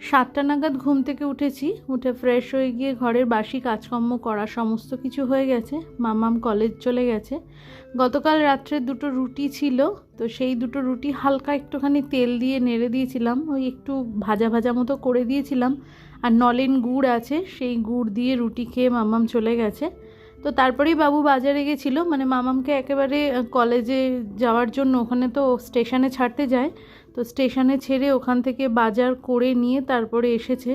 সাতটা নাগাদ ঘুম থেকে উঠেছি, উঠে ফ্রেশ হয়ে গিয়ে ঘরের বাসি কাজকর্ম করা সমস্ত কিছু হয়ে গেছে, মামাম কলেজ চলে গেছে। গতকাল রাত্রে দুটো রুটি ছিল, তো সেই দুটো রুটি হালকা একটুখানি তেল দিয়ে নেড়ে দিয়েছিলাম, ওই একটু ভাজা ভাজা মতো করে দিয়েছিলাম। আর নলেন গুড় আছে, সেই গুড় দিয়ে রুটি খেয়ে মামাম চলে গেছে। তো তারপরেই বাবু বাজারে গেছিল মানে মামামকে একেবারে কলেজে যাওয়ার জন্য, ওখানে তো স্টেশনে ছাড়তে যায়, তো স্টেশনে ছেড়ে ওখান থেকে বাজার করে নিয়ে তারপরে এসেছে।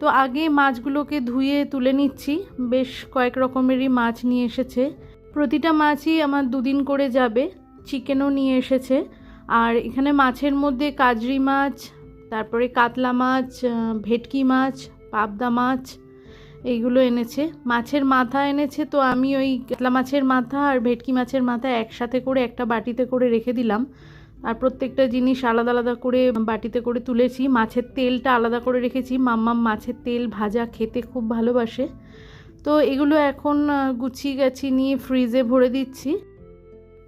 তো আগে মাছগুলোকে ধুয়ে তুলে নিচ্ছি, বেশ কয়েক রকমেরই মাছ নিয়ে এসেছে। প্রতিটা মাছই আমার দুদিন করে যাবে, চিকেনও নিয়ে এসেছে। আর এখানে মাছের মধ্যে কাজরি মাছ, তারপরে কাতলা মাছ ভেটকি মাছ, পাবদা মাছ এইগুলো এনেছে। মাছের মাথা এনেছে তো আমি ওই কাতলা মাছের মাথা আর ভেটকি মাছের মাথা একসাথে করে একটা বাটিতে করে রেখে দিলাম। আর প্রত্যেকটা জিনিস আলাদা আলাদা করে বাটিতে করে তুলেছি। মাছের তেলটা আলাদা করে রেখেছি। মাম্মাম মাছের তেল ভাজা খেতে খুব ভালোবাসে। তো এগুলো এখন গুছিয়ে গাছি নিয়ে ফ্রিজে ভরে দিচ্ছি।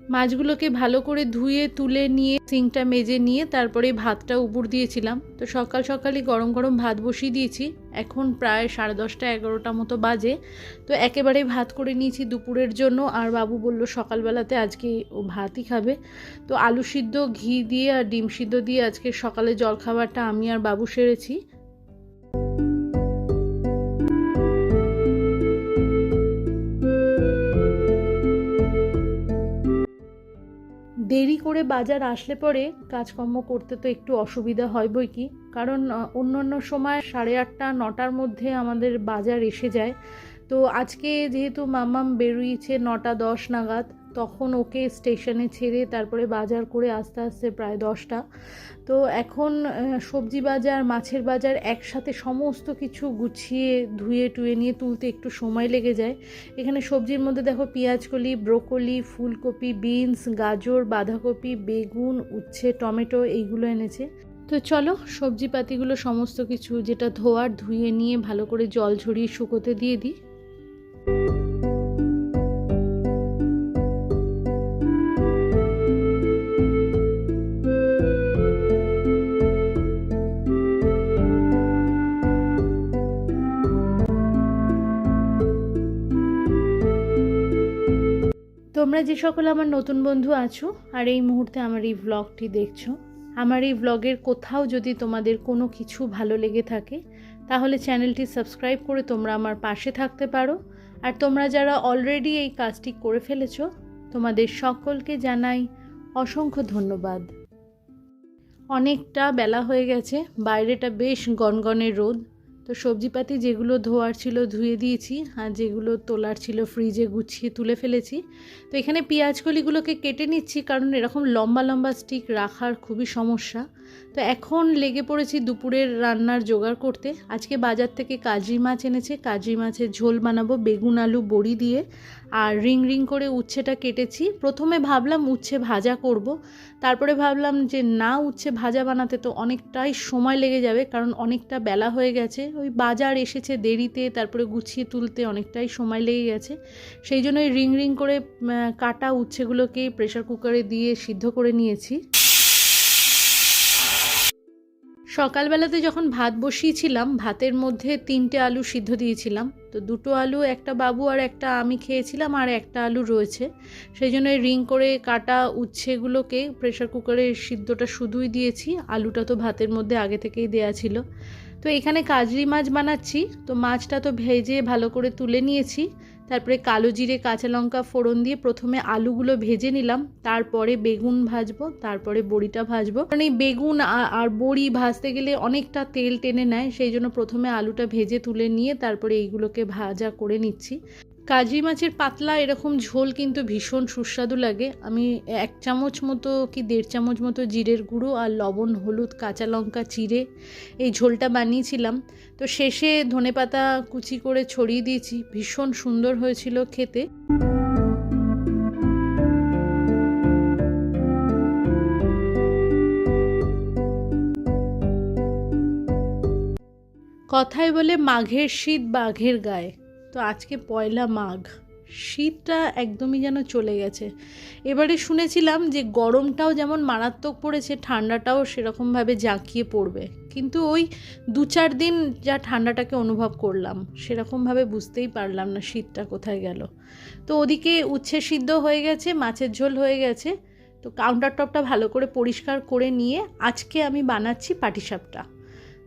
মাছগুলোকে ভালো করে ধুয়ে, তুলে নিয়ে, সিংটা মেজে নিয়ে তারপরে ভাতটা উপর দিয়েছিলাম। তো সকাল সকালই গরম গরম ভাত বসিয়ে দিয়েছি। এখন প্রায় সাড়ে দশটা এগারোটা মতো বাজে। তো একেবারে ভাত করে নিয়েছি দুপুরের জন্য। আর বাবু বলল সকালবেলাতে আজকে ও ভাতই খাবে। তো আলু সিদ্ধ, ঘি দিয়ে আর ডিম সিদ্ধ দিয়ে আজকে সকালে জলখাবারটা আমি আর বাবু সেরেছি। দেরি করে বাজার আসলে পরে কাজকর্ম করতে তো একটু অসুবিধা হয় বই কি? কারণ অন্যান্য অন্য সময় সাড়ে আটটা, নটার মধ্যে আমাদের বাজার এসে যায়। তো আজকে যেহেতু মামাম বেরিয়েছে নটা দশ নাগাদ তখন ওকে স্টেশনে ছেড়ে তারপরে বাজার করে আস্তে আস্তে প্রায় দশটা। তো এখন সবজি বাজার, মাছের বাজার একসাথে সমস্ত কিছু গুছিয়ে, ধুয়ে, টুয়ে নিয়ে তুলতে একটু সময় লেগে যায়। এখানে সবজির মধ্যে দেখো পেঁয়াজকলি ব্রোকলি, ফুলকপি, বিনস, গাজর, বাঁধাকপি, বেগুন, উচ্ছে, টমেটো এইগুলো এনেছে। তো চলো সবজিপাতিগুলো সমস্ত কিছু যেটা ধোয়ার, ধুয়ে নিয়ে ভালো করে জল ঝরিয়ে শুকোতে দিয়ে দিই। তোমরা যে সকল আমার নতুন বন্ধু আছো, আর এই মুহূর্তে আমার এই ব্লগটি দেখছ, আমার এই ব্লগের কোথাও যদি তোমাদের কোনো কিছু ভালো লেগে থাকে, তাহলে চ্যানেলটি সাবস্ক্রাইব করে তোমরা আমার পাশে থাকতে পারো। আর তোমরা যারা অলরেডি এই কাজটি করে ফেলেছো, তোমাদের সকলকে জানাই অসংখ্য ধন্যবাদ। অনেকটা বেলা হয়ে গেছে, বাইরেটা বেশ গনগনের রোদ তো সবজিপাতি যেগুলো ধোয়ার ছিল ধুয়ে দিয়েছি, আর যেগুলো তোলার ছিল ফ্রিজে গুছিয়ে তুলে ফেলেছি। তো এখানে পেঁয়াজকলিগুলোকে কেটে নিচ্ছি, কারণ এরকম লম্বা লম্বা স্টিক রাখার খুবই সমস্যা। তো এখন লেগে পড়েছি দুপুরের রান্নার জোগাড় করতে। আজকে বাজার থেকে কাজরি মাছ এনেছে। কাজরি মাছের ঝোল বানাবো বেগুন, আলু, বড়ি দিয়ে। আর রিং রিং করে উচ্ছেটা কেটেছি। প্রথমে ভাবলাম উচ্ছে ভাজা করব। তারপরে ভাবলাম যে না, উচ্ছে ভাজা বানাতে তো অনেকটাই সময় লেগে যাবে, কারণ অনেকটা বেলা হয়ে গেছে। ওই বাজার এসেছে দেরিতে, তারপরে গুছিয়ে তুলতে অনেকটাই সময় লেগে গেছে। সেই জন্য রিং রিং করে কাটা উচ্ছেগুলোকে প্রেশার কুকারে দিয়ে সিদ্ধ করে নিয়েছি। সকালবেলাতে যখন ভাত বসিয়েছিলাম, ভাতের মধ্যে তিনটে আলু সিদ্ধ দিয়েছিলাম। তো দুটো আলু, একটা বাবু আর একটা আমি খেয়েছিলাম, আর একটা আলু রয়েছে। সেই জন্য রিং করে কাটা উচ্ছেগুলোকে প্রেশার কুকারে সিদ্ধটা শুধুই দিয়েছি। আলুটা তো ভাতের মধ্যে আগে থেকেই দেয়া ছিল। তো এখানে কাজরি মাছ বানাচ্ছি। তো মাছটা তো ভেজে ভালো করে তুলে নিয়েছি। তারপরে কালো জিরে, কাঁচা লঙ্কা ফোড়ন দিয়ে প্রথমে আলুগুলো ভেজে নিলাম। তারপরে বেগুন ভাজবো, তারপরে বড়িটা ভাজবো। কারণ এই বেগুন আর বড়ি ভাজতে গেলে অনেকটা তেল টেনে নেয়, সেই জন্য প্রথমে আলুটা ভেজে তুলে নিয়ে তারপরে এইগুলোকে ভাজা করে নিচ্ছি। কাজরি মাছের পাতলা এরকম ঝোল কিন্তু ভীষণ সুস্বাদু লাগে। আমি এক চামচ মতো কি দেড় চামচ মতো জিরের গুঁড়ো আর লবণ, হলুদ, কাঁচা লঙ্কা, চিড়ে এই ঝোলটা বানিয়েছিলাম। তো শেষে ধনেপাতা কুচি করে ছড়িয়ে দিয়েছি। ভীষণ সুন্দর হয়েছিল খেতে। কথায় বলে মাঘের শীত বাঘের গায়ে। তো আজকে পয়লা মাঘ। শীতটা একদমই যেন চলে গেছে। এবারে শুনেছিলাম যে গরমটাও যেমন মারাত্মক পড়েছে, ঠান্ডাটাও সেরকমভাবে জাঁকিয়ে পড়বে। কিন্তু ওই দু চার দিন যা ঠান্ডাটাকে অনুভব করলাম, সেরকমভাবে বুঝতেই পারলাম না শীতটা কোথায় গেল। তো ওদিকে উচ্ছে সিদ্ধ হয়ে গেছে, মাছের ঝোল হয়ে গেছে। তো কাউন্টার টপটা ভালো করে পরিষ্কার করে নিয়ে আজকে আমি বানাচ্ছি পাটিসাপটা।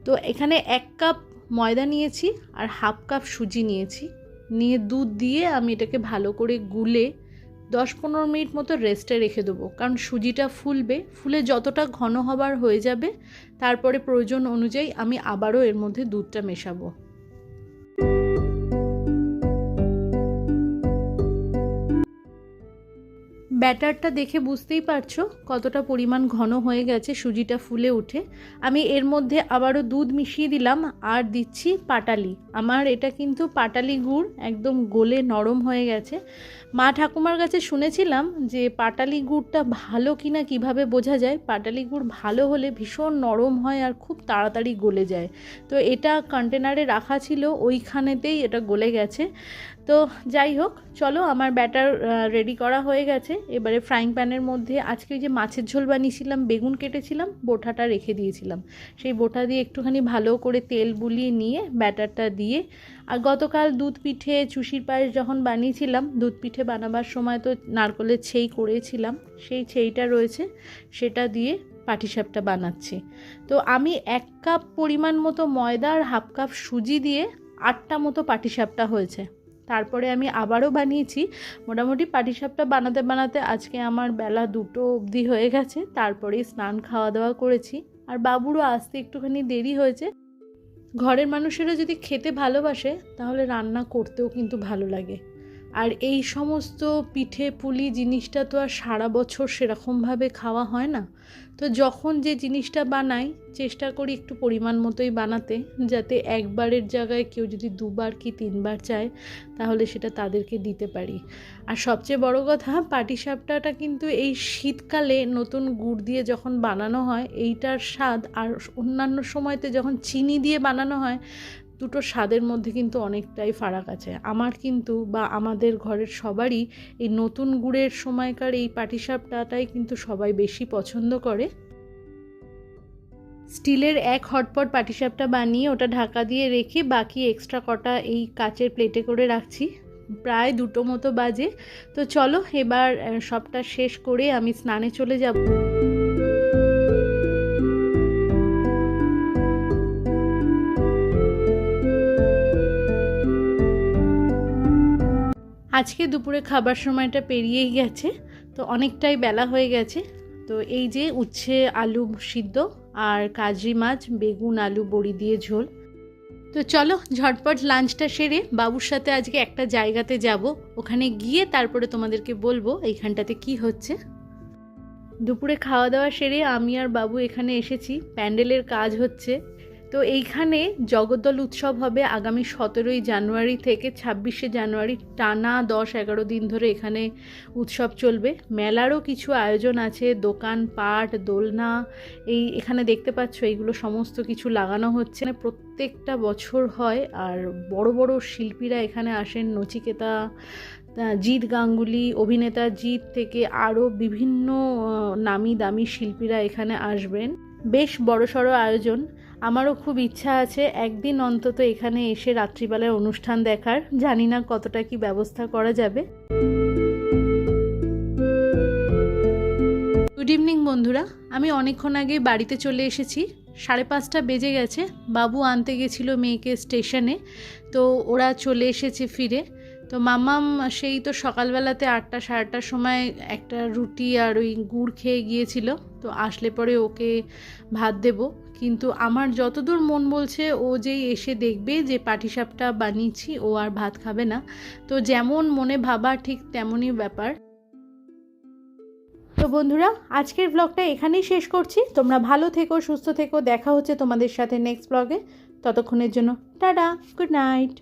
তো এখানে এক কাপ ময়দা নিয়েছি আর হাফ কাপ সুজি নিয়েছি। নিয়ে দুধ দিয়ে আমি এটাকে ভালো করে গুলে দশ পনেরো মিনিট মতো রেস্টে রেখে দেবো। কারণ সুজিটা ফুলবে, ফুলে যতটা ঘন হবার হয়ে যাবে, তারপরে প্রয়োজন অনুযায়ী আমি আবারও এর মধ্যে দুধটা মেশাবো। ব্যাটারটা দেখে বুঝতেই পারছ কতটা পরিমাণ ঘন হয়ে গেছে সুজিটা ফুলে উঠে। আমি এর মধ্যে আবারও দুধ মিশিয়ে দিলাম আর দিচ্ছি পাটালি। আমার এটা কিন্তু পাটালি গুড় একদম গলে নরম হয়ে গেছে। মা ঠাকুমার কাছে শুনেছিলাম যে পাটালি গুড়টা ভালো কিনা কীভাবে বোঝা যায়? পাটালি গুড় ভালো হলে ভীষণ নরম হয় আর খুব তাড়াতাড়ি গলে যায়। তো এটা কন্টেনারে রাখা ছিল, ওইখানেতেই এটা গলে গেছে। তো যাই হোক, চলো আমার ব্যাটার রেডি করা হয়ে গেছে। এবারে ফ্রাইং প্যানের মধ্যে আজকে যে মাছের ঝোল বানিয়েছিলাম, বেগুন কেটেছিলাম বোটাটা রেখে দিয়েছিলাম। সেই বোটা দিয়ে একটুখানি ভালো করে তেল বুলিয়ে নিয়ে ব্যাটারটা দিয়ে, আর গতকাল দুধ পিঠে চুষির পায়েস যখন বানিয়েছিলাম, দুধ পিঠে বানাবার সময় তো নারকলের ছেই করেছিলাম, সেই ছেইটা রয়েছে, সেটা দিয়ে পাটিসাপটা বানাচ্ছি। তো আমি এক কাপ পরিমাণ মতো ময়দা আর হাফ কাপ সুজি দিয়ে আটটা মতো পাটিসাপটা হয়েছে। তারপরে আমি আবারও বানিয়েছি। মোটামুটি পাটিসাপটা বানাতে বানাতে আজকে আমার বেলা দুটো অবধি হয়ে গেছে। তারপরেই স্নান খাওয়া দাওয়া করেছি। আর বাবুরও আসতে একটুখানি দেরি হয়েছে। ঘরের মানুষেরা যদি খেতে ভালোবাসে, তাহলে রান্না করতেও কিন্তু ভালো লাগে। আর এই সমস্ত পিঠে পুলি জিনিসটা তো আর সারা বছর সেরকমভাবে খাওয়া হয় না। তো যখন যে জিনিসটা বানাই, চেষ্টা করি একটু পরিমাণ মতোই বানাতে, যাতে একবারের জায়গায় কেউ যদি দুবার কি তিনবার চায়, তাহলে সেটা তাদেরকে দিতে পারি। আর সবচেয়ে বড় কথা পাটিসাপটাটা কিন্তু এই শীতকালে নতুন গুড় দিয়ে যখন বানানো হয়, এইটার স্বাদ আর অন্যান্য সময়তে যখন চিনি দিয়ে বানানো হয় দুটো স্বাদের মধ্যে কিন্তু অনেকটাই ফারাক আছে। আমার কিন্তু বা আমাদের ঘরের সবারই এই নতুন গুড়ের সময়কার এই পাটিসাপটাটাই কিন্তু সবাই বেশি পছন্দ করে। স্টিলের এক হটপট পাটিসাপটা বানিয়ে ওটা ঢাকা দিয়ে রেখে বাকি এক্সট্রা কটা এই কাচের প্লেটে করে রাখছি। প্রায় দুটো মতো বাজে। তো চলো এবার সবটা শেষ করে আমি স্নানে চলে যাব। আজকে দুপুরে খাবার সময়টা পেরিয়েই গেছে, তো অনেকটাই বেলা হয়ে গেছে। তো এই যে উচ্ছে, আলু সিদ্ধ আর কাজরি মাছ, বেগুন, আলু, বড়ি দিয়ে ঝোল। তো চলো ঝটপট লাঞ্চটা সেরে বাবুর সাথে আজকে একটা জায়গাতে যাব। ওখানে গিয়ে তারপরে তোমাদেরকে বলব এইখানটাতে কি হচ্ছে। দুপুরে খাওয়া দাওয়া সেরে আমি আর বাবু এখানে এসেছি। প্যান্ডেলের কাজ হচ্ছে। তো এইখানে জগদ্দল উৎসব হবে আগামী সতেরোই জানুয়ারি থেকে ছাব্বিশে জানুয়ারি টানা দশ এগারো দিন ধরে এখানে উৎসব চলবে। মেলারও কিছু আয়োজন আছে, দোকান, পাট, দোলনা, এই এখানে দেখতে পাচ্ছ এইগুলো সমস্ত কিছু লাগানো হচ্ছে। প্রত্যেকটা বছর হয় আর বড় বড় শিল্পীরা এখানে আসেন। নচিকেতা জিৎ গাঙ্গুলি, অভিনেতা জিৎ থেকে আরও বিভিন্ন নামি দামি শিল্পীরা এখানে আসবেন। বেশ বড়সড় আয়োজন। আমারও খুব ইচ্ছা আছে একদিন অন্তত এখানে এসে রাত্রিবেলায় অনুষ্ঠান দেখার। জানি না কতটা কি ব্যবস্থা করা যাবে। গুড ইভিনিং বন্ধুরা। আমি অনেকক্ষণ আগে বাড়িতে চলে এসেছি। সাড়ে পাঁচটা বেজে গেছে। বাবু আনতে গেছিল মেয়েকে স্টেশনে। তো ওরা চলে এসেছে ফিরে। তো মামাম সেই তো সকালবেলাতে আটটা, সাড়ে আটটার সময় একটা রুটি আর ওই গুড় খেয়ে গিয়েছিল। তো আসলে পরে ওকে ভাত দেব। কিন্তু আমার যতদূর মন বলছে, ও যেই এসে দেখবে যে পাটিসাপটা বানিয়েছি, ও আর ভাত খাবে না। তো যেমন মনে ভাবা, ঠিক তেমনই ব্যাপার। তো বন্ধুরা, আজকের ব্লগটা এখানেই শেষ করছি। তোমরা ভালো থেকো, সুস্থ থেকো। দেখা হচ্ছে তোমাদের সাথে নেক্সট ব্লগে ততক্ষণের জন্য, টাটা গুড নাইট